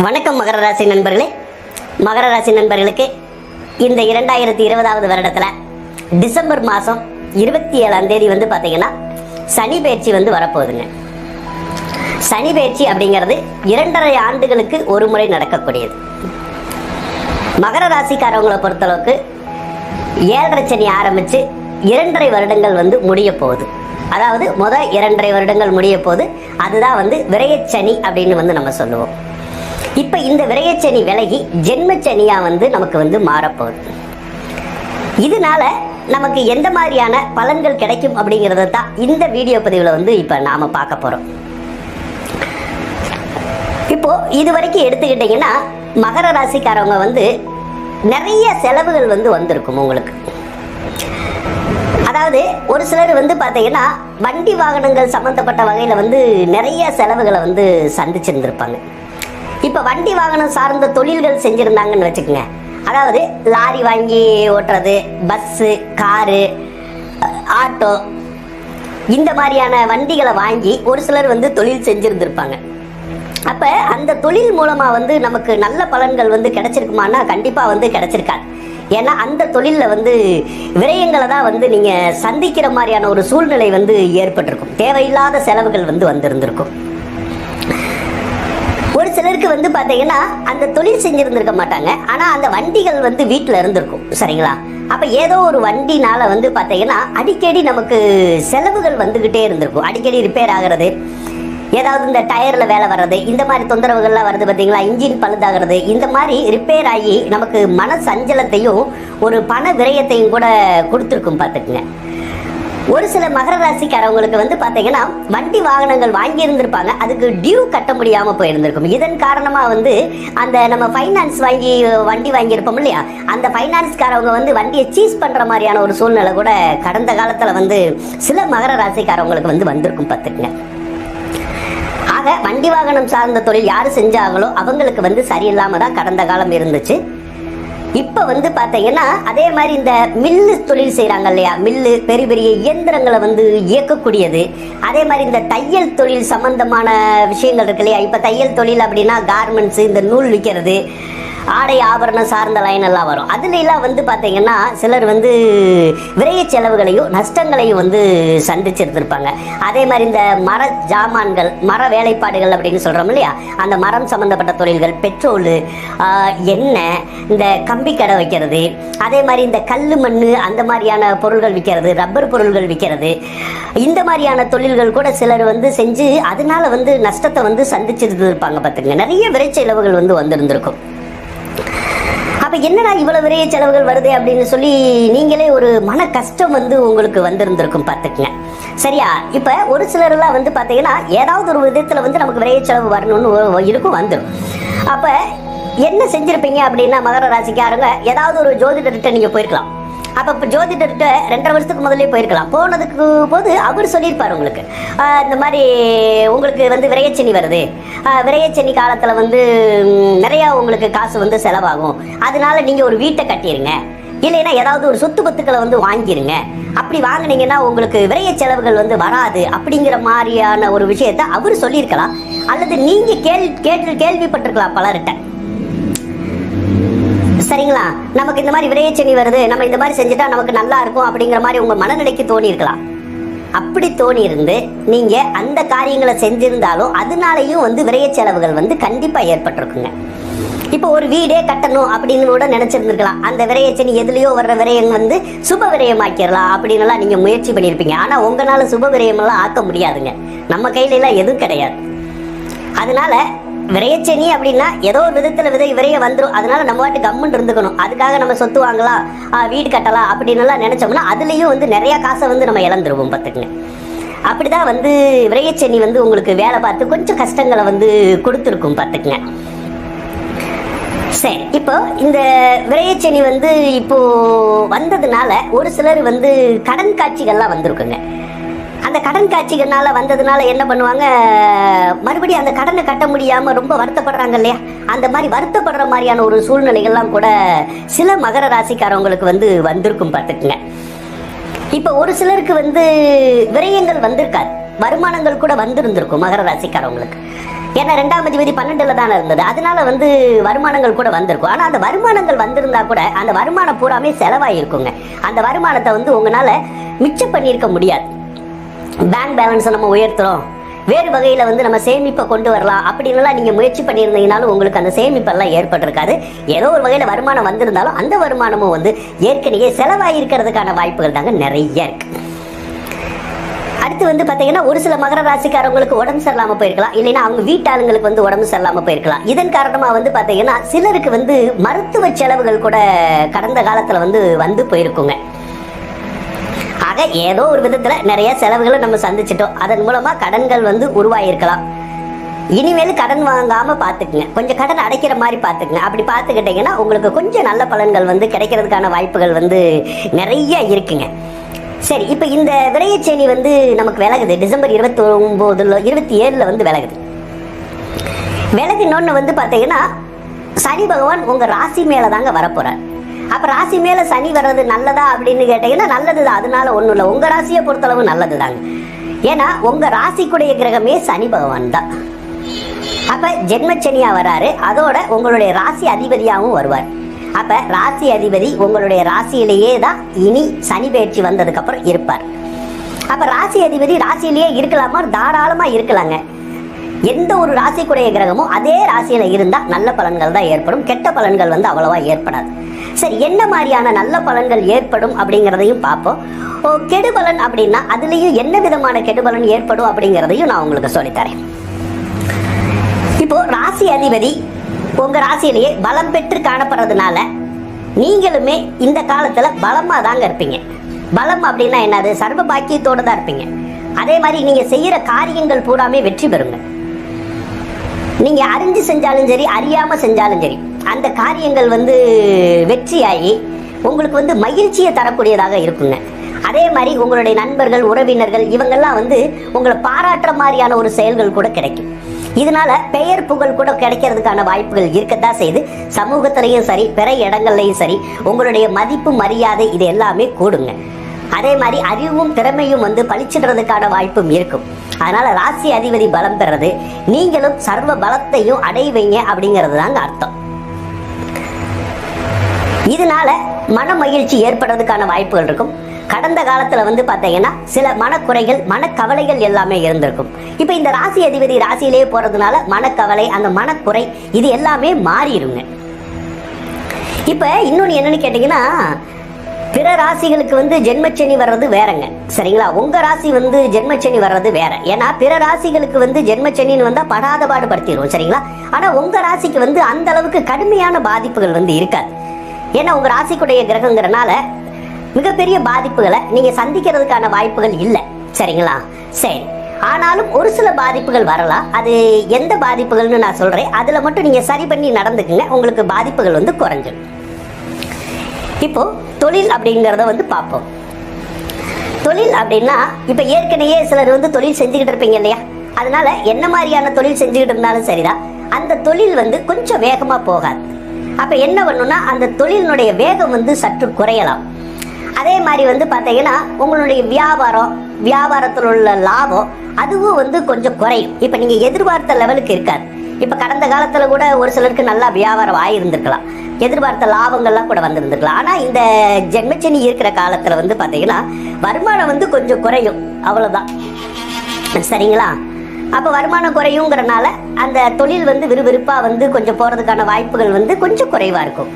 வணக்கம் மகர ராசி நண்பர்களே. மகர ராசி நண்பர்களுக்கு இந்த இரண்டாயிரத்தி இருபதாவது வருடத்துல டிசம்பர் மாதம் இருபத்தி ஏழாம் தேதி வந்து பார்த்தீங்கன்னா சனி பயிற்சி வந்து வரப்போகுதுங்க. சனி பயிற்சி அப்படிங்கிறது இரண்டரை ஆண்டுகளுக்கு ஒரு முறை நடக்கக்கூடியது. மகர ராசிக்காரவங்களை பொறுத்தளவுக்கு ஏழரை சனி ஆரம்பித்து இரண்டரை வருடங்கள் வந்து முடிய போகுது. அதாவது முதல் இரண்டரை வருடங்கள் முடிய போகுது. அதுதான் வந்து விரயச்சனி அப்படின்னு வந்து நம்ம சொல்லுவோம். இப்போ இந்த விரயச்சனி விலகி ஜென்மச்சனியா வந்து நமக்கு வந்து மாறப்போகுது. இதனால நமக்கு எந்த மாதிரியான பலன்கள் கிடைக்கும் அப்படிங்கிறத தான் இந்த வீடியோ பதிவில் வந்து இப்போ நாம பார்க்க போகிறோம் இப்போ இது வரைக்கும் எடுத்துக்கிட்டிங்கன்னா மகர ராசிக்காரவங்க வந்து நிறைய செலவுகள் வந்து வந்திருக்கும் உங்களுக்கு. அதாவது ஒரு சிலர் வந்து பார்த்தீங்கன்னா வண்டி வாகனங்கள் சம்மந்தப்பட்ட வகையில் வந்து நிறைய செலவுகளை வந்து சந்திச்சிருந்திருப்பாங்க. இப்போ வண்டி வாகனம் சார்ந்த தொழில்கள் செஞ்சுருந்தாங்கன்னு வச்சுக்கோங்க. அதாவது லாரி வாங்கி ஓட்டுறது பஸ்ஸு காரு ஆட்டோ இந்த மாதிரியான வண்டிகளை வாங்கி ஒரு சிலர் வந்து தொழில் செஞ்சுருந்துருப்பாங்க. அப்போ அந்த தொழில் மூலமாக வந்து நமக்கு நல்ல பலன்கள் வந்து கிடைச்சிருக்குமானா கண்டிப்பாக வந்து கிடைச்சிருக்காது. ஏன்னா அந்த தொழிலில் வந்து விரயங்களை தான் வந்து நீங்கள் சந்திக்கிற மாதிரியான ஒரு சூழ்நிலை வந்து ஏற்பட்டிருக்கும். தேவையில்லாத செலவுகள் வந்து வந்திருந்திருக்கும். சிலருக்கு வந்து பார்த்தீங்கன்னா அந்த தொழில் செஞ்சிருந்திருக்க மாட்டாங்க. ஆனா அந்த வண்டிகள் வந்து வீட்டுல இருந்திருக்கும். சரிங்களா? அப்போ ஏதோ ஒரு வண்டினால வந்து பார்த்தீங்கன்னா அடிக்கடி நமக்கு செலவுகள் வந்துகிட்டே இருந்திருக்கும். அடிக்கடி ரிப்பேர் ஆகிறது ஏதாவது இந்த டயரில் வேலை வர்றது இந்த மாதிரி தொந்தரவுகள்லாம் வருது பார்த்தீங்களா இன்ஜின் பழுதாகிறது இந்த மாதிரி ரிப்பேர் ஆகி நமக்கு மன சஞ்சலத்தையும் ஒரு பண விரயத்தையும் கூட கொடுத்துருக்கும் பார்த்துக்குங்க ஒரு சில மகர ராசிக்காரவங்களுக்கு வந்து பார்த்தீங்கன்னா வண்டி வாகனங்கள் வாங்கி இருந்திருப்பாங்க அதுக்கு டியூ கட்ட முடியாமல் போயிருந்திருக்கும். இதன் காரணமாக வந்து அந்த நம்ம ஃபைனான்ஸ் வாங்கி வண்டி வாங்கியிருப்போம் இல்லையா? அந்த ஃபைனான்ஸ்காரவங்க வந்து வண்டியை சீஸ் பண்ணுற மாதிரியான ஒரு சூழ்நிலை கூட கடந்த காலத்தில் வந்து சில மகர ராசிக்காரவங்களுக்கு வந்து வந்திருக்கும் பார்த்துக்குங்க. ஆக வண்டி வாகனம் சார்ந்த தொழில் யார் செஞ்சாங்களோ அவங்களுக்கு வந்து சரியில்லாம தான் கடந்த காலம் இருந்துச்சு. இப்போ வந்து பாத்தீங்கன்னா அதே மாதிரி இந்த மில்லு தொழில் செய்கிறாங்க இல்லையா? மில்லு பெரிய பெரிய இயந்திரங்களை வந்து இயக்கக்கூடியது. அதே மாதிரி இந்த தையல் தொழில் சம்பந்தமான விஷயங்கள் இருக்கு இல்லையா? இப்போ தையல் தொழில் அப்படின்னா கார்மெண்ட்ஸ் இந்த நூல் விற்கிறது ஆடை ஆபரணம் சார்ந்த லைன் எல்லாம் வரும். அதுல எல்லாம் வந்து பார்த்தீங்கன்னா சிலர் வந்து விரைய செலவுகளையும் நஷ்டங்களையும் வந்து சந்திச்சிருந்திருப்பாங்க. அதே மாதிரி இந்த மர ஜாமான்கள் மர வேலைப்பாடுகள் அப்படின்னு சொல்றோம் இல்லையா? அந்த மரம் சம்பந்தப்பட்ட தொழில்கள் பெட்ரோலு எண்ணெய் இந்த கம்பி கடை வைக்கிறது. அதே மாதிரி இந்த கல் மண் அந்த மாதிரியான பொருள்கள் விற்கிறது ரப்பர் பொருள்கள் விற்கிறது இந்த மாதிரியான தொழில்கள் கூட சிலர் வந்து செஞ்சு அதனால வந்து நஷ்டத்தை வந்து சந்திச்சிட்டு இருப்பாங்க பார்த்துங்க நிறைய விரைச்செலவுகள் வந்து வந்திருந்திருக்கும். அப்போ என்னடா இவ்வளவு விரைய செலவுகள் வருது அப்படின்னு சொல்லி நீங்களே ஒரு மன கஷ்டம் வந்து உங்களுக்கு வந்திருந்திருக்கும் பார்த்துக்குங்க. சரியா? இப்போ ஒரு சிலர்லாம் வந்து பார்த்தீங்கன்னா ஏதாவது ஒரு விதத்தில் வந்து நமக்கு விரைய செலவு வரணும்னு இருக்கும் வந்துடும் அப்போ என்ன செஞ்சிருப்பீங்க அப்படின்னா மகர ராசிக்காரங்க ஏதாவது ஒரு ஜோதிடர்கிட்ட நீங்கள் போயிருக்கலாம். அப்ப இப்ப ஜோதிடர்கிட்ட ரெண்டரை வருஷத்துக்கு முதல்ல போயிருக்கலாம். போனதுக்கு போது அவர் சொல்லியிருப்பார் உங்களுக்கு. இந்த மாதிரி உங்களுக்கு வந்து விரையச்சனி வருது. விரையச்சனி காலத்துல வந்து நிறையா நிறைய உங்களுக்கு காசு வந்து செலவாகும். அதனால நீங்க ஒரு வீட்டை கட்டிருங்க. இல்லைன்னா ஏதாவது ஒரு சொத்து பத்துக்களை வந்து வாங்கிருங்க. அப்படி வாங்கினீங்கன்னா உங்களுக்கு விரைய செலவுகள் வந்து வராது அப்படிங்கிற மாதிரியான ஒரு விஷயத்த அவர் சொல்லியிருக்கலாம். அல்லது நீங்க கேள்வி கேட்டு கேள்விப்பட்டிருக்கலாம் பலர்கிட்ட. சரிங்களா? நமக்கு இந்த மாதிரி விரையச்சனி வருது. நம்ம இந்த மாதிரி செஞ்சுட்டா நமக்கு நல்லா இருக்கும் அப்படிங்கிற மாதிரி உங்க மனநிலைக்கு தோணி இருக்கலாம் அப்படி தோணி இருந்து நீங்க அந்த காரியங்களை செஞ்சிருந்தாலும் அதனாலையும் வந்து விரைய செலவுகள் வந்து கண்டிப்பா ஏற்பட்டிருக்குங்க. இப்போ ஒரு வீடே கட்டணும் அப்படின்னு கூட நினைச்சிருந்துருக்கலாம். அந்த விரையச்சனி எதுலேயோ வர்ற விரயம் வந்து சுப விரயமாக்கிடலாம் அப்படின்னு எல்லாம் நீங்க முயற்சி பண்ணியிருப்பீங்க. ஆனா உங்களால சுப விரயம் எல்லாம் ஆக்க முடியாதுங்க. நம்ம கையில எல்லாம் எதுவும் கிடையாது. அதனால விரையச்சனி அப்படின்னா ஏதோ ஒரு விதத்துல விதை விரைய வந்துடும் அதனால நம்ம வாட்டு கம்முன்னு இருந்துக்கணும். அதுக்காக நம்ம சொத்து வாங்கலாம். வீடு கட்டலாம் அப்படின்னு எல்லாம் நினைச்சோம்னா அதுலயும் வந்து நிறைய காசை வந்து நம்ம இழந்துருவோம் பார்த்துக்குங்க. அப்படிதான் வந்து விரையச்சனி வந்து உங்களுக்கு வேலை பார்த்து கொஞ்சம் கஷ்டங்களை வந்து கொடுத்துருக்கும் பார்த்துக்குங்க. சரி இப்போ இந்த விரையச்சனி வந்து இப்போ வந்ததுனால ஒரு சிலர் வந்து கடன் காட்சிகள்லாம் வந்திருக்குங்க. அந்த கடன் காட்சிகள்னால வந்ததுனால என்ன பண்ணுவாங்க? மறுபடியும் அந்த கடனை கட்ட முடியாம ரொம்ப வருத்தப்படுறாங்க இல்லையா? அந்த மாதிரி வருத்தப்படுற மாதிரியான ஒரு சூழ்நிலைகள்லாம் கூட சில மகர ராசிக்காரவங்களுக்கு வந்து வந்திருக்கும் பார்த்துக்குங்க. இப்போ ஒரு சிலருக்கு வந்து விரயங்கள் வந்திருக்காது. வருமானங்கள் கூட வந்திருந்திருக்கும் மகர ராசிக்காரவங்களுக்கு. ஏன்னா ரெண்டாம் அதிபதி பன்னெண்டுல தானே இருந்தது. அதனால வந்து வருமானங்கள் கூட வந்திருக்கும். ஆனா அந்த வருமானங்கள் வந்திருந்தா கூட அந்த வருமானம் பூராமே செலவாயிருக்குங்க. அந்த வருமானத்தை வந்து உங்களால மிச்சம் பண்ணியிருக்க முடியாது. பேங்க் பேலன்ஸை நம்ம உயர்த்துறோம். வேறு வகையில் வந்து நம்ம சேமிப்பை கொண்டு வரலாம். அப்படின்னுலாம் நீங்கள் முயற்சி பண்ணியிருந்தீங்கனாலும் உங்களுக்கு அந்த சேமிப்பெல்லாம் ஏற்பட்டிருக்காது. ஏதோ ஒரு வகையில் வருமானம் வந்திருந்தாலும் அந்த வருமானமும் வந்து ஏற்கனவே செலவாகிருக்கிறதுக்கான வாய்ப்புகள் தாங்க நிறைய இருக்கு. அடுத்து வந்து பார்த்தீங்கன்னா ஒரு சில மகர ராசிக்காரவங்களுக்கு உடம்பு சரியில்லாமல் போயிருக்கலாம். இல்லைன்னா அவங்க வீட்டாளுங்களுக்கு வந்து உடம்பு சரியில்லாமல் போயிருக்கலாம். இதன் காரணமாக வந்து பார்த்தீங்கன்னா சிலருக்கு வந்து மருத்துவ செலவுகள் கூட கடந்த காலத்தில் வந்து வந்து போயிருக்குங்க. ஆக ஏதோ ஒரு விதத்துல நிறைய செலவுகளை நம்ம சந்திச்சிட்டோம். அதன் மூலமா கடன்கள் வந்து உருவாயிருக்கலாம். இனிமேல் கடன் வாங்காம பாத்துக்குங்க. கொஞ்சம் கடன் அடைக்கிற மாதிரி பாத்துக்குங்க. அப்படி பாத்துக்கிட்டீங்கன்னா உங்களுக்கு கொஞ்சம் நல்ல பலன்கள் வந்து கிடைக்கிறதுக்கான வாய்ப்புகள் வந்து நிறைய இருக்குங்க. சரி இப்போ இந்த விரையச்சேனி வந்து நமக்கு விலகுது. டிசம்பர் இருபத்தி ஒன்பதுல இருபத்தி ஏழுல வந்து விலகுது. விலகினொன்று வந்து பார்த்தீங்கன்னா சனி பகவான் உங்க ராசி மேல தாங்க வரப்போறார். அப்ப ராசி மேல சனி வர்றது நல்லதா அப்படின்னு கேட்டீங்கன்னா நல்லதுதான். அதனால ஒண்ணும் இல்லை. உங்க ராசியை பொறுத்தளவு நல்லது தாங்க ஏன்னா உங்க ராசிக்குடைய கிரகமே சனி பகவான் தான். அப்ப ஜென்மச்சனியா வராரு. அதோட உங்களுடைய ராசி அதிபதியாகவும் வருவார். அப்ப ராசி அதிபதி உங்களுடைய ராசியிலேயே தான் இனி சனி பயிற்சி வந்ததுக்கு அப்புறம் இருப்பார். அப்ப ராசி அதிபதி ராசியிலேயே இருக்கலாமா? தாராளமா இருக்கலாங்க. எந்த ஒரு ராசிக்குடைய கிரகமும் அதே ராசியில இருந்தா நல்ல பலன்கள் தான் ஏற்படும். கெட்ட பலன்கள் வந்து அவ்வளவா ஏற்படாது. சரி என்ன மாதிரியான நல்ல பலன்கள் ஏற்படும் அப்படிங்கிறதையும் பார்ப்போம். ஓ கெடுபலன் அப்படின்னா அதுலேயும் என்ன விதமான கெடுபலன் ஏற்படும் அப்படிங்கிறதையும் நான் உங்களுக்கு சொல்லித்தரேன். இப்போ ராசி அதிபதி உங்க ராசியிலேயே பலம் பெற்று காணப்படுறதுனால நீங்களுமே இந்த காலத்துல பலமா தாங்க இருப்பீங்க. பலம் அப்படின்னா என்னது? சர்வ பாக்கியத்தோடு தான் இருப்பீங்க. அதே மாதிரி நீங்க செய்யற காரியங்கள் பூராமே வெற்றி பெறுங்க. நீங்க அறிஞ்சு செஞ்சாலும் சரி அறியாம செஞ்சாலும் சரி அந்த காரியங்கள் வந்து வெற்றியாகி உங்களுக்கு வந்து மகிழ்ச்சியை தரக்கூடியதாக இருக்குங்க. அதே மாதிரி உங்களுடைய நண்பர்கள் உறவினர்கள் இவங்கெல்லாம் வந்து உங்களை பாராட்டுற மாதிரியான ஒரு செயல்கள் கூட கிடைக்கும். இதனால பெயர் புகழ் கூட கிடைக்கிறதுக்கான வாய்ப்புகள் இருக்கத்தான் செய்து சமூகத்திலையும் சரி பிற இடங்கள்லையும் சரி உங்களுடைய மதிப்பு மரியாதை இது எல்லாமே கூடுங்க. அதே மாதிரி அறிவும் திறமையும் வந்து பழிச்சிடுறதுக்கான வாய்ப்பும் இருக்கும். அதனால ராசி அதிபதி பலம் பெறது நீங்களும் சர்வ பலத்தையும் அடைவீங்க அப்படிங்கிறது தாங்க அர்த்தம். இதனால மன மகிழ்ச்சி ஏற்படுறதுக்கான வாய்ப்புகள் இருக்கும். கடந்த காலத்துல வந்து பாத்தீங்கன்னா சில மனக்குறைகள் மனக்கவலைகள் எல்லாமே இருந்திருக்கும். இப்ப இந்த ராசி அதிபதி ராசியிலேயே போறதுனால மனக்கவலை அந்த மனக்குறை இது எல்லாமே மாறிடுங்க. இப்ப இன்னொன்னு என்னன்னு கேட்டீங்கன்னா பிற ராசிகளுக்கு வந்து ஜென்மச்சனி வர்றது வேறங்க. சரிங்களா? உங்க ராசி வந்து ஜென்மச்சனி வர்றது வேற. ஏன்னா பிற ராசிகளுக்கு வந்து ஜென்மச்சனின்னு வந்தா படாத பாடு சரிங்களா? ஆனா உங்க ராசிக்கு வந்து அந்த அளவுக்கு கடுமையான பாதிப்புகள் வந்து இருக்காது. ஏன்னா உங்க ராசிக்குடைய கிரகங்கிறனால மிகப்பெரிய பாதிப்புகளை நீங்க சந்திக்கிறதுக்கான வாய்ப்புகள் இல்லை. சரிங்களா? சரி. ஆனாலும் ஒரு சில பாதிப்புகள் வரலாம். அது எந்த பாதிப்புகள்னு நான் சொல்றேன். அதுல மட்டும் நீங்க சரி பண்ணி நடந்துக்குங்க. உங்களுக்கு பாதிப்புகள் வந்து குறைஞ்சிடும். இப்போ தொழில் அப்படிங்கிறத வந்து பார்ப்போம். தொழில் அப்படின்னா இப்போ ஏற்கனவே சிலர் வந்து தொழில் செஞ்சுக்கிட்டு இருப்பீங்க இல்லையா? அதனால என்ன மாதிரியான தொழில் செஞ்சுக்கிட்டு இருந்தாலும் சரிதான். அந்த தொழில் வந்து கொஞ்சம் வேகமா போகாது. அப்ப என்ன பண்ணும்னா அந்த தொழிலினுடைய வேகம் வந்து சற்று குறையலாம். அதே மாதிரி வந்து பார்த்தீங்கன்னா உங்களுடைய வியாபாரம் வியாபாரத்தில் உள்ள லாபம் அதுவும் வந்து கொஞ்சம் குறையும். இப்போ நீங்கள் எதிர்பார்த்த லெவலுக்கு இருக்காது. இப்போ கடந்த காலத்தில் கூட ஒரு சிலருக்கு நல்லா வியாபாரம் ஆகியிருந்திருக்கலாம் எதிர்பார்த்த லாபங்கள்லாம் கூட வந்திருந்திருக்கலாம். ஆனா இந்த ஜென்மச்சனி இருக்கிற காலத்துல வந்து பாத்தீங்கன்னா வருமானம் வந்து கொஞ்சம் குறையும். அவ்வளவுதான். சரிங்களா? அப்ப வருமானம் குறையுங்கிறனால அந்த தொழில் வந்து விறுவிறுப்பா வந்து கொஞ்சம் போறதுக்கான வாய்ப்புகள் வந்து கொஞ்சம் குறைவா இருக்கும்.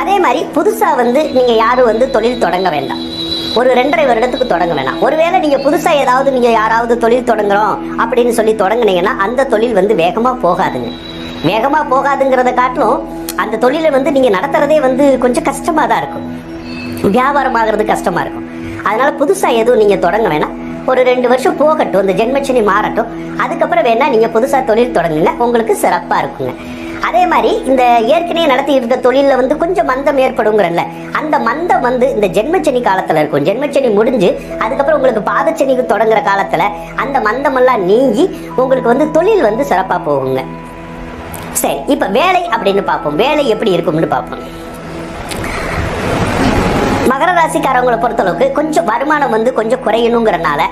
அதே மாதிரி புதுசா வந்து நீங்க யாரும் வந்து தொழில் தொடங்க வேண்டாம். ஒரு ரெண்டரை வருடத்துக்கு தொடங்க வேணாம். ஒருவேளை நீங்க புதுசா ஏதாவது நீங்க யாராவது தொழில் தொடங்குறோம் அப்படின்னு சொல்லி தொடங்குனீங்கன்னா அந்த தொழில் வந்து வேகமா போகாதுங்க. வேகமா போகாதுங்கிறத காட்டிலும் அந்த தொழிலை வந்து நீங்க நடத்துறதே வந்து கொஞ்சம் கஷ்டமா தான் இருக்கும். வியாபாரம் ஆகிறது கஷ்டமா இருக்கும். அதனால புதுசா எதுவும் நீங்க தொடங்க வேணாம். ஒரு ரெண்டு வருஷம் போகட்டும் இந்த ஜென்மச்சனி மாறட்டும். அதுக்கப்புறம் வேணா நீங்க புதுசா தொழில் தொடங்குங்க. உங்களுக்கு சிறப்பா இருக்குங்க. அதே மாதிரி இந்த ஏற்கனவே நடத்திட்டு இருக்க தொழிலில் வந்து கொஞ்சம் மந்தம் ஏற்படுங்கிறல்ல அந்த மந்தம் வந்து இந்த ஜென்மச்சனி காலத்தில் இருக்கும். ஜென்மச்சனி முடிஞ்சு அதுக்கப்புறம் உங்களுக்கு பாதச்சனிக்கு தொடங்குற காலத்தில் அந்த மந்தமெல்லாம் நீங்கி உங்களுக்கு வந்து தொழில் வந்து சிறப்பாக போகுங்க. சரி இப்போ வேலை அப்படின்னு பார்ப்போம். வேலை எப்படி இருக்கும்னு பார்ப்போம். மகர ராசிக்காரவங்களை பொறுத்தளவுக்கு கொஞ்சம் வருமானம் வந்து கொஞ்சம் குறையணுங்கிறனால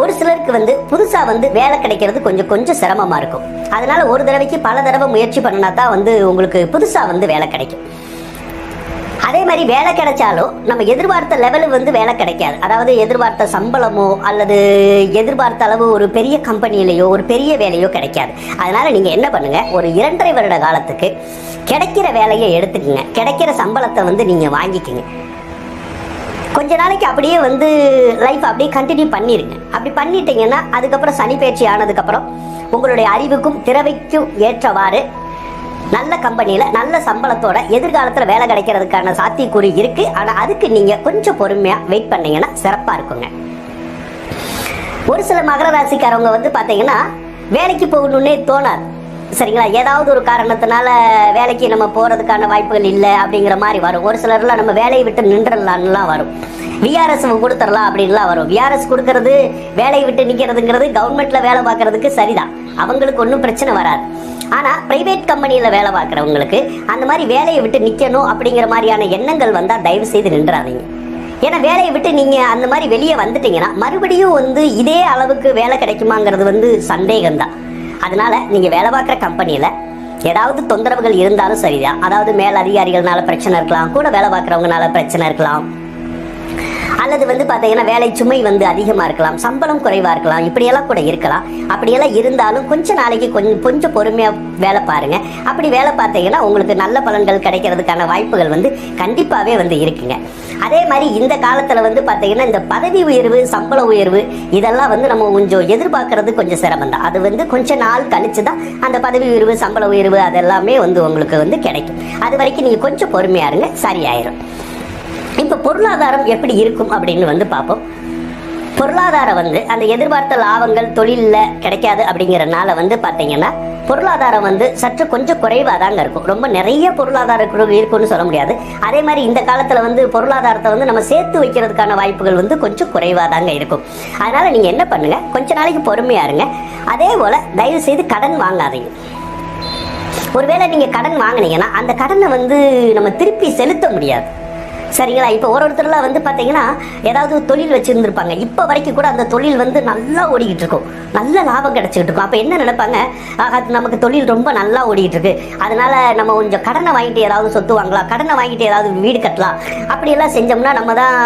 ஒரு சிலருக்கு வந்து புதுசா வந்து வேலை கிடைக்கிறது கொஞ்சம் கொஞ்சம் சிரமமா இருக்கும். அதனால ஒரு தடவைக்கு பல தடவை முயற்சி பண்ணினா தான் வந்து உங்களுக்கு புதுசா வந்து வேலை கிடைக்கும். அதே மாதிரி வேலை கிடைச்சாலும் நம்ம எதிர்பார்த்த லெவலு வந்து வேலை கிடைக்காது. அதாவது எதிர்பார்த்த சம்பளமோ அல்லது எதிர்பார்த்த அளவு ஒரு பெரிய கம்பெனிலேயோ ஒரு பெரிய வேலையோ கிடைக்காது. அதனால நீங்க என்ன பண்ணுங்க? ஒரு இரண்டரை வருட காலத்துக்கு கிடைக்கிற வேலையை எடுத்துக்கங்க. கிடைக்கிற சம்பளத்தை வந்து நீங்க வாங்கிக்கங்க. கொஞ்ச நாளைக்கு அப்படியே வந்து லைஃப் அப்படியே கண்டினியூ பண்ணிடுங்க அப்படி பண்ணிட்டீங்கன்னா அதுக்கப்புறம் சனி பயிற்சி ஆனதுக்கப்புறம் உங்களுடைய அறிவுக்கும் திறவைக்கும் ஏற்றவாறு நல்ல கம்பெனியில நல்ல சம்பளத்தோட எதிர்காலத்துல வேலை கிடைக்கிறதுக்கான சாத்தியக்கூறு இருக்கு. ஆனா அதுக்கு நீங்க கொஞ்சம் பொறுமையா வெயிட் பண்ணீங்கன்னா சிறப்பா இருக்குங்க. ஒரு சில மகர ராசிக்காரவங்க வந்து பாத்தீங்கன்னா வேலைக்கு போகணும்னே தோணாது. சரிங்களா? ஏதாவது ஒரு காரணத்தினால வேலைக்கு நம்ம போறதுக்கான வாய்ப்புகள் இல்லை அப்படிங்கிற மாதிரி வரும். ஒரு சிலர்லாம் நம்ம வேலையை விட்டு நின்றலாம்லாம் வரும். விஆர்எஸ் கொடுத்துடலாம் அப்படின்லாம் வரும். விஆர்எஸ் கொடுக்கறது வேலையை விட்டு நிக்கிறதுங்கிறது கவர்மெண்ட்ல வேலை பார்க்கறதுக்கு சரிதான். அவங்களுக்கு ஒன்றும் பிரச்சனை வராது. ஆனா பிரைவேட் கம்பெனியில வேலை பார்க்குறவங்களுக்கு அந்த மாதிரி வேலையை விட்டு நிக்கணும் அப்படிங்கிற மாதிரியான எண்ணங்கள் வந்தா தயவு செய்து நின்றாதீங்க. ஏன்னா வேலையை விட்டு நீங்க அந்த மாதிரி வெளியே வந்துட்டீங்கன்னா மறுபடியும் வந்து இதே அளவுக்கு வேலை கிடைக்குமாங்கிறது வந்து சந்தேகம்தான். அதனால நீங்க வேலை பார்க்குற கம்பெனியில ஏதாவது தொந்தரவுகள் இருந்தாலும் சரிதான். அதாவது மேல் அதிகாரிகள்னால பிரச்சனை இருக்கலாம் கூட வேலை பார்க்குறவங்கனால பிரச்சனை இருக்கலாம். அல்லது வந்து பார்த்தீங்கன்னா வேலை சுமை வந்து அதிகமாக இருக்கலாம் சம்பளம் குறைவாக இருக்கலாம் இப்படியெல்லாம் கூட இருக்கலாம். அப்படியெல்லாம் இருந்தாலும் கொஞ்சம் நாளைக்கு கொஞ்சம் கொஞ்சம் பொறுமையாக வேலை பாருங்க. அப்படி வேலை பார்த்தீங்கன்னா உங்களுக்கு நல்ல பலன்கள் கிடைக்கிறதுக்கான வாய்ப்புகள் வந்து கண்டிப்பாகவே வந்து இருக்குங்க. அதே மாதிரி இந்த காலத்தில் வந்து பார்த்தீங்கன்னா இந்த பதவி உயர்வு சம்பள உயர்வு இதெல்லாம் வந்து நம்ம கொஞ்சம் எதிர்பார்க்கறது கொஞ்சம் சிரமம் தான் அது வந்து கொஞ்ச நாள் கழிச்சு தான் அந்த பதவி உயர்வு சம்பள உயர்வு அதெல்லாமே வந்து உங்களுக்கு வந்து கிடைக்கும். அது வரைக்கும் நீங்கள் கொஞ்சம் பொறுமையா இருங்க சரியாயிரும். இப்போ பொருளாதாரம் எப்படி இருக்கும் அப்படின்னு வந்து பார்ப்போம். பொருளாதாரம் வந்து அந்த எதிர்பார்த்த லாபங்கள் தொழிலில் கிடைக்காது அப்படிங்கிறனால வந்து பார்த்தீங்கன்னா பொருளாதாரம் வந்து சற்று கொஞ்சம் குறைவாக தாங்க இருக்கும். ரொம்ப நிறைய பொருளாதார இருக்கும்னு சொல்ல முடியாது. அதே மாதிரி இந்த காலத்தில் வந்து பொருளாதாரத்தை வந்து நம்ம சேர்த்து வைக்கிறதுக்கான வாய்ப்புகள் வந்து கொஞ்சம் குறைவாக தாங்க இருக்கும். அதனால நீங்கள் என்ன பண்ணுங்க? கொஞ்ச நாளைக்கு பொறுமையா இருங்க. அதே போல் தயவு செய்து கடன் வாங்காதீங்க. ஒருவேளை நீங்க கடன் வாங்குனீங்கன்னா அந்த கடனை வந்து நம்ம திருப்பி செலுத்த முடியாது. சரிங்களா? இப்போ ஒரு ஒருத்தர்லாம் வந்து பார்த்தீங்கன்னா ஏதாவது தொழில் வச்சுருந்துருப்பாங்க. இப்போ வரைக்கும் கூட அந்த தொழில் வந்து நல்லா ஓடிக்கிட்டு இருக்கும் நல்ல லாபம் கிடச்சிக்கிட்டு இருக்கும் அப்போ என்ன நினைப்பாங்க? ஆஹா, நமக்கு தொழில் ரொம்ப நல்லா ஓடிக்கிட்டு இருக்கு அதனால நம்ம கொஞ்சம் கடனை வாங்கிட்டு ஏதாவது சொத்து வாங்கலாம். கடனை வாங்கிட்டு ஏதாவது வீடு கட்டலாம். அப்படியெல்லாம் செஞ்சோம்னா நம்ம தான்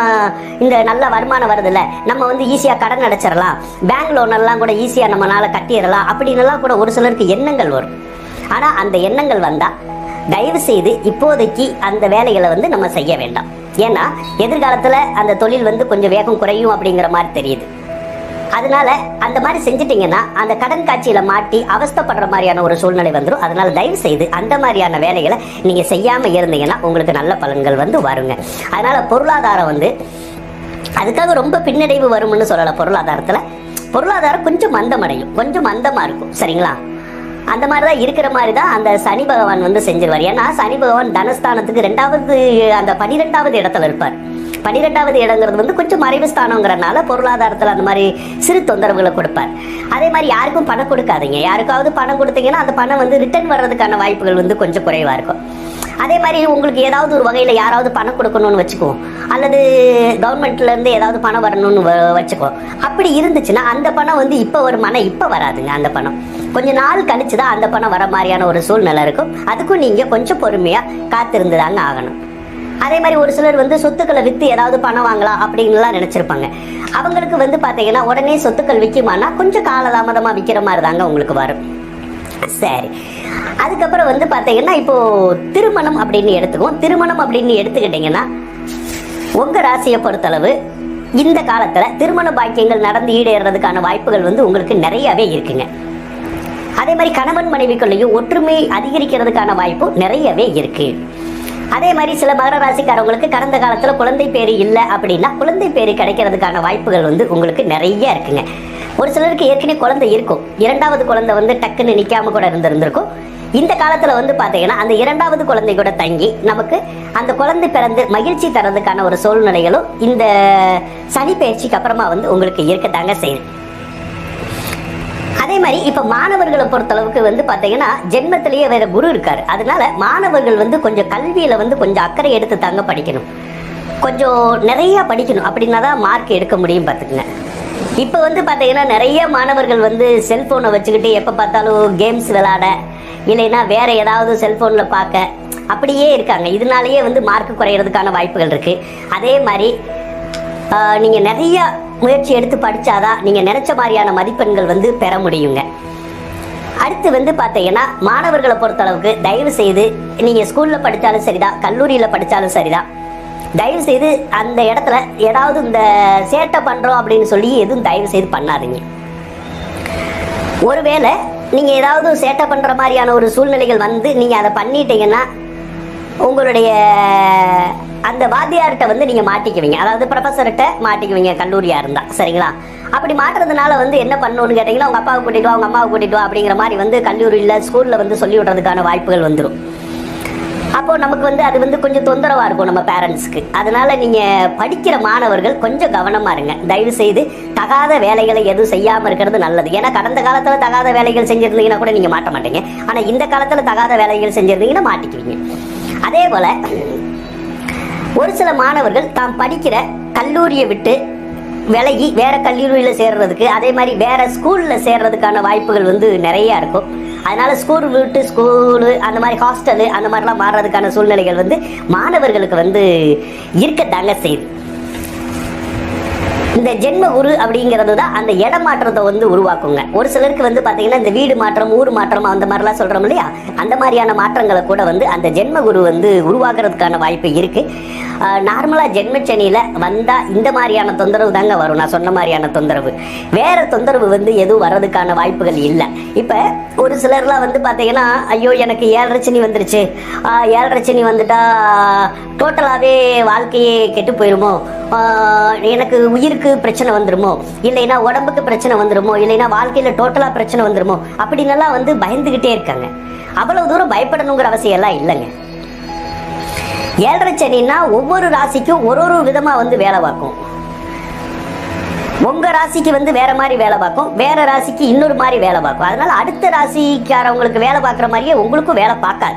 இந்த நல்ல வருமானம் வருதுல்ல. நம்ம வந்து ஈஸியாக கடன் அடைச்சிடலாம். பேங்க் லோன் எல்லாம் கூட ஈஸியாக நம்மளால் கட்டிடலாம். அப்படின்னுலாம் கூட ஒரு சிலருக்கு எண்ணங்கள் வரும். ஆனா அந்த எண்ணங்கள் வந்தா தயவு செய்து இப்போதைக்கு அந்த வேலைகளை வந்து நம்ம செய்ய வேண்டாம். ஏன்னா எதிர்காலத்துல அந்த தொழில் வந்து கொஞ்சம் வேகம் குறையும் அப்படிங்கிற மாதிரி தெரியுது. அதனால அந்த மாதிரி செஞ்சிட்டீங்கன்னா அந்த கடன் காட்சியில மாட்டி அவஸ்தைப்படுற மாதிரியான ஒரு சூழ்நிலை வந்துடும் அதனால தயவு செய்து அந்த மாதிரியான வேலைகளை நீங்க செய்யாம இருந்தீங்கன்னா உங்களுக்கு நல்ல பலன்கள் வந்து வருங்க. அதனால பொருளாதாரம் வந்து அதுக்காக ரொம்ப பின்னடைவு வரும்னு சொல்லல பொருளாதாரத்துல. பொருளாதாரம் கொஞ்சம் மந்தமடையும். கொஞ்சம் மந்தமா இருக்கும். சரிங்களா? அந்த மாதிரி தான் இருக்கிற மாதிரி தான் அந்த சனி பகவான் வந்து செஞ்சிருவார். ஏன்னா சனி பகவான் தனஸ்தானத்துக்கு ரெண்டாவது அந்த பனிரெண்டாவது இடத்துல இருப்பார். பனிரெண்டாவது இடங்கிறது வந்து கொஞ்சம் மறைவு ஸ்தானங்கிறனால பொருளாதாரத்தில் அந்த மாதிரி சிறு தொந்தரவுகளை கொடுப்பார். அதே மாதிரி யாருக்கும் பணம் கொடுக்காதீங்க. யாருக்காவது பணம் கொடுத்தீங்கன்னா அந்த பணம் வந்து ரிட்டர்ன் வர்றதுக்கான வாய்ப்புகள் வந்து கொஞ்சம் குறைவாக இருக்கும். அதே மாதிரி உங்களுக்கு ஏதாவது ஒரு வகையில் யாராவது பணம் கொடுக்கணும்னு வச்சுக்குவோம் அல்லது கவர்மெண்ட்ல இருந்து ஏதாவது பணம் வரணும்னு வச்சுக்குவோம் அப்படி இருந்துச்சுன்னா அந்த பணம் வந்து இப்போ வருமானா இப்போ வராதுங்க அந்த பணம். கொஞ்ச நாள் கழிச்சு தான் அந்த பணம் வர மாதிரியான ஒரு சூழ்நிலை இருக்கும். அதுக்கும் நீங்கள் கொஞ்சம் பொறுமையாக காத்திருந்து தாங்க ஆகணும். அதே மாதிரி ஒரு சிலர் வந்து சொத்துக்களை விற்று ஏதாவது பணம் வாங்கலாம் அப்படின்லாம் நினச்சிருப்பாங்க. அவங்களுக்கு வந்து பார்த்தீங்கன்னா உடனே சொத்துக்கள் விற்குமானா கொஞ்சம் காலதாமதமாக விற்கிற மாதிரி தாங்க உங்களுக்கு வரும். சரி. அதுக்கப்புறம் வந்து பார்த்தீங்கன்னா இப்போ திருமணம் அப்படின்னு எடுத்துக்குவோம். திருமணம் அப்படின்னு எடுத்துக்கிட்டிங்கன்னா உங்க ராசியை பொறுத்தளவு இந்த காலத்துல திருமண பாக்கியங்கள் நடந்து ஈடேறதுக்கான வாய்ப்புகள் வந்து உங்களுக்கு நிறையவே இருக்குங்க. அதே மாதிரி கணவன் மனைவிக்குள்ளேயும் ஒற்றுமை அதிகரிக்கிறதுக்கான வாய்ப்பும் நிறையவே இருக்கு. அதே மாதிரி சில மகர ராசிக்காரவங்களுக்கு கடந்த காலத்துல குழந்தை பேரு இல்லை அப்படின்னா குழந்தை பேரு கிடைக்கிறதுக்கான வாய்ப்புகள் வந்து உங்களுக்கு நிறைய இருக்குங்க. ஒரு சிலருக்கு ஏற்கனவே குழந்தை இருக்கும். இரண்டாவது குழந்தை வந்து டக்குன்னு நிற்காம கூட இருந்திருந்திருக்கும். இந்த காலத்தில் வந்து பார்த்தீங்கன்னா அந்த இரண்டாவது குழந்தை கூட தங்கி நமக்கு அந்த குழந்தை பிறந்து மகிழ்ச்சி தரதுக்கான ஒரு சூழ்நிலைகளும் இந்த சனி பயிற்சிக்கு அப்புறமா வந்து உங்களுக்கு இருக்கத்தாங்க செய்யுது. அதே மாதிரி இப்போ மாணவர்களை பொறுத்தளவுக்கு வந்து பார்த்தீங்கன்னா ஜென்மத்திலேயே வேற குரு இருக்காரு. அதனால மாணவர்கள் வந்து கொஞ்சம் கல்வியில வந்து கொஞ்சம் அக்கறை எடுத்து தாங்க படிக்கணும். கொஞ்சம் நிறைய படிக்கணும். அப்படின்னா தான் மார்க் எடுக்க முடியும் பார்த்துக்குங்க இப்போ வந்து பார்த்தீங்கன்னா நிறைய மாணவர்கள் வந்து செல்போனை வச்சுக்கிட்டு எப்போ பார்த்தாலும் கேம்ஸ் விளாட இல்லைன்னா வேற ஏதாவது செல்போனில் பார்க்க அப்படியே இருக்காங்க. இதனாலேயே வந்து மார்க் குறையிறதுக்கான வாய்ப்புகள் இருக்கு. அதே மாதிரி நீங்கள் நீங்க நிறைய முயற்சி எடுத்து படித்தாதான் நீங்க நினைச்ச மாதிரியான மதிப்பெண்கள் வந்து பெற முடியுங்க. அடுத்து வந்து பார்த்தீங்கன்னா மாணவர்களை பொறுத்தளவுக்கு தயவு செய்து நீங்கள் ஸ்கூலில் படித்தாலும் சரிதான் கல்லூரியில் படித்தாலும் சரிதான். தயவு செய்து அந்த இடத்துல ஏதாவது இந்த சேட்டை பண்ணுறோம் அப்படின்னு சொல்லி எதுவும் தயவு செய்து பண்ணாதீங்க. ஒருவேளை நீங்கள் ஏதாவது சேட்டை பண்ணுற மாதிரியான ஒரு சூழ்நிலைகள் வந்து நீங்கள் அதை பண்ணிட்டீங்கன்னா உங்களுடைய அந்த வாத்தியார்கிட்ட வந்து நீங்கள் மாட்டிக்குவீங்க. அதாவது ப்ரொஃபஸர்கிட்ட மாட்டிக்குவீங்க கல்லூரியாக இருந்தால் சரிங்களா? அப்படி மாட்டுறதுனால வந்து என்ன பண்ணணும்னு கேட்டிங்கன்னா அவங்க அப்பாவை கூட்டிட்டு வா உங்கள் அம்மாவை கூட்டிட்டு வா அப்படிங்கிற மாதிரி வந்து கல்லூரியில் ஸ்கூலில் வந்து சொல்லி விடுறதுக்கான வாய்ப்புகள் வந்துடும் அப்போ நமக்கு வந்து அது வந்து கொஞ்சம் தொந்தரவா இருக்கும் நம்ம பேரண்ட்ஸ்க்கு அதனால நீங்க படிக்கிற மாணவர்கள் கொஞ்சம் கவனமா இருங்க. தயவு செய்து தகாத வேலைகளை எதுவும் செய்யாம இருக்கிறது நல்லது. ஏன்னா கடந்த காலத்துல தகாத வேலைகள் செஞ்சிருந்தீங்கன்னா கூட நீங்க மாட்ட மாட்டீங்க. ஆனா இந்த காலத்துல தகாத வேலைகள் செஞ்சிருந்தீங்கன்னா மாட்டிக்குவீங்க. அதே போல ஒரு சில மாணவர்கள் தாம் படிக்கிற கல்லூரியை விட்டு விலகி வேற கல்லூரியில் சேர்றதுக்கு அதே மாதிரி வேற ஸ்கூல்ல சேர்றதுக்கான வாய்ப்புகள் வந்து நிறைய இருக்கும். அதனால ஸ்கூல் விட்டு ஸ்கூலு அந்த மாதிரி ஹாஸ்டலு அந்த மாதிரிலாம் மாறுறதுக்கான சூழ்நிலைகள் வந்து மாணவர்களுக்கு வந்து இருக்கத்தாங்க செய்யுது. இந்த ஜென்ம குரு அப்படிங்கிறது தான் அந்த இடமாற்றத்தை வந்து உருவாக்குங்க. ஒரு சிலருக்கு வந்து பார்த்தீங்கன்னா இந்த வீடு மாற்றம் ஊர் மாற்றம் அந்த மாதிரிலாம் சொல்கிறோம் இல்லையா? அந்த மாதிரியான மாற்றங்களை கூட வந்து அந்த ஜென்ம குரு வந்து உருவாக்குறதுக்கான வாய்ப்பு இருக்கு. நார்மலாக ஜென்மச்சனியில் வந்தால் இந்த மாதிரியான தொந்தரவு தாங்க வரும். நான் சொன்ன மாதிரியான தொந்தரவு. வேற தொந்தரவு வந்து எதுவும் வர்றதுக்கான வாய்ப்புகள் இல்லை. இப்போ ஒரு சிலர்லாம் வந்து பார்த்தீங்கன்னா ஐயோ எனக்கு ஏழரை சனி வந்துருச்சு. ஏழரை சனி வந்துட்டா டோட்டலாகவே வாழ்க்கையே கெட்டு போயிருமோ? எனக்கு உயிருக்கு பிரச்சனை வந்துருமோ? இல்லைன்னா உடம்புக்கு பிரச்சனை வந்துருமோ? இல்லைன்னா வாழ்க்கையில டோட்டலா பிரச்சனை வந்துருமோ? அப்படின்னெல்லாம் வந்து பயந்துகிட்டே இருக்காங்க. அவ்வளவு தூரம் பயப்படணுங்கிற அவசியம் எல்லாம் இல்லைங்க. ஏழரை சனின்னா ஒவ்வொரு ராசிக்கும் ஒரு ஒரு விதமா வந்து வேலை பார்க்கும். உங்க ராசிக்கு வந்து வேற மாதிரி வேலை பார்க்கும். வேற ராசிக்கு இன்னொரு மாதிரி வேலை பார்க்கும். அதனால அடுத்த ராசிக்காரவங்களுக்கு வேலை பார்க்குற மாதிரியே உங்களுக்கும் வேலை பார்க்காது.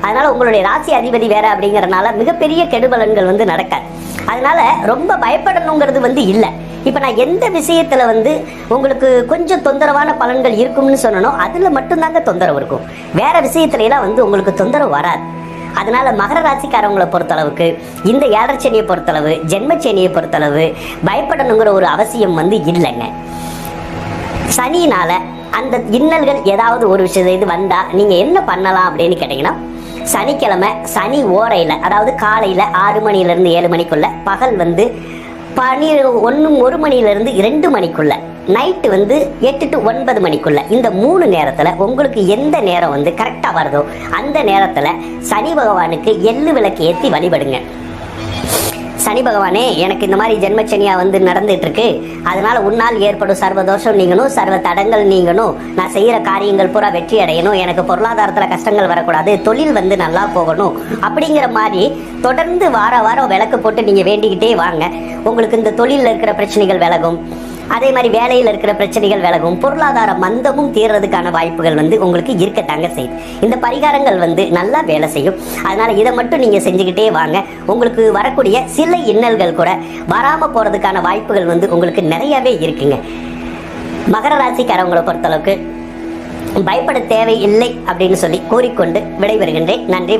அதனால உங்களுடைய ராசி அதிபதி வேற அப்படிங்கறதுனால மிகப்பெரிய கெடுபலன்கள் வந்து நடக்காது. அதனால ரொம்ப பயப்படணுங்கிறது வந்து இல்லை. இப்போ நான் எந்த விஷயத்துல வந்து உங்களுக்கு கொஞ்சம் தொந்தரவான பலன்கள் இருக்கும்னு சொன்னனோ அதுல மட்டும்தாங்க தொந்தரவு இருக்கும். வேற விஷயத்துல எல்லாம் வந்து உங்களுக்கு தொந்தரவு வராது. அதனால மகர ராசிக்காரவங்களை பொறுத்தளவுக்கு இந்த ஏழரைச்சனியை பொறுத்தளவு ஜென்மச்சேனியை பொறுத்தளவு பயப்படணுங்கிற ஒரு அவசியம் வந்து இல்லைங்க. சனியினால அந்த இன்னல்கள் ஏதாவது ஒரு விஷயம் இது வந்தா நீங்க என்ன பண்ணலாம் அப்படின்னு கேட்டிங்கன்னா சனிக்கிழமை சனி ஓரையில் அதாவது காலையில் ஆறு மணிலேருந்து ஏழு மணிக்குள்ள பகல் வந்து பனி ஒன்று ஒரு மணிலேருந்து இரண்டு மணிக்குள்ள நைட்டு வந்து எட்டு டு ஒன்பது மணிக்குள்ள. இந்த மூணு நேரத்தில் உங்களுக்கு எந்த நேரம் வந்து கரெக்டாக வருதோ அந்த நேரத்தில் சனி பகவானுக்கு எள்ளு விளக்கு ஏற்றி வழிபடுங்க. சனி பகவானே எனக்கு இந்த மாதிரி ஜென்மச்சனியா வந்து நடந்துட்டு இருக்கு அதனால உன்னால் ஏற்படும் சர்வ தோஷம் நீங்கணும் சர்வ தடங்கள் நீங்கணும். நான் செய்யற காரியங்கள் பூரா வெற்றி அடையணும். எனக்கு பொருளாதாரத்துல கஷ்டங்கள் வரக்கூடாது. தொழில் வந்து நல்லா போகணும். அப்படிங்கிற மாதிரி தொடர்ந்து வார வாரம் விளக்கு போட்டு நீங்க வேண்டிக்கிட்டே வாங்க. உங்களுக்கு இந்த தொழிலில் இருக்கிற பிரச்சனைகள் விலகும். அதே மாதிரி வேலையில் இருக்கிற பிரச்சனைகள் விலகும் பொருளாதார மந்தமும் தீர்றதுக்கான வாய்ப்புகள் வந்து உங்களுக்கு இருக்கத்தாங்க செய்யுது. இந்த பரிகாரங்கள் வந்து நல்லா வேலை செய்யும். அதனால இதை மட்டும் நீங்க செஞ்சுக்கிட்டே வாங்க. உங்களுக்கு வரக்கூடிய சில இன்னல்கள் கூட வராம போறதுக்கான வாய்ப்புகள் வந்து உங்களுக்கு நிறையவே இருக்குங்க. மகர ராசிக்காரவங்களை பொறுத்தளவுக்கு பயப்பட தேவையில்லை அப்படின்னு சொல்லி கூறிக்கொண்டு விடைபெறுகின்றேன். நன்றி.